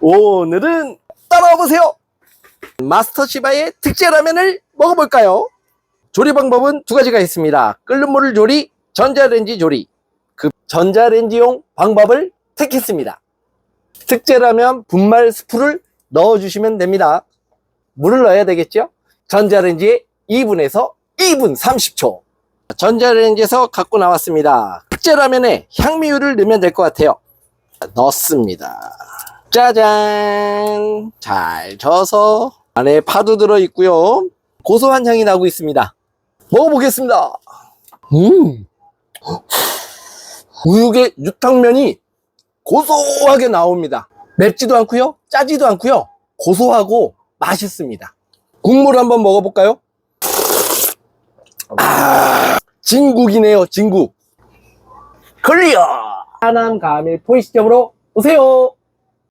오늘은 따라와 보세요. 마스터 시바의 특제 라면을 먹어볼까요? 조리 방법은 두 가지가 있습니다. 끓는 물을 조리, 전자레인지 조리. 그 전자레인지용 방법을 택했습니다. 특제 라면 분말 스프를 넣어주시면 됩니다. 물을 넣어야 되겠죠? 전자레인지에 2분에서 2분 30초. 전자레인지에서 갖고 나왔습니다. 특제 라면에 향미유를 넣으면 될 것 같아요. 넣습니다. 짜잔! 잘 저어서 안에 파도 들어 있고요. 고소한 향이 나고 있습니다. 먹어보겠습니다. 음! 우육의 유탕면이 고소하게 나옵니다. 맵지도 않고요. 짜지도 않고요. 고소하고 맛있습니다. 국물 한번 먹어볼까요? 아, 진국이네요, 진국. 클리어! 하남 가밀 포이시점으로 오세요.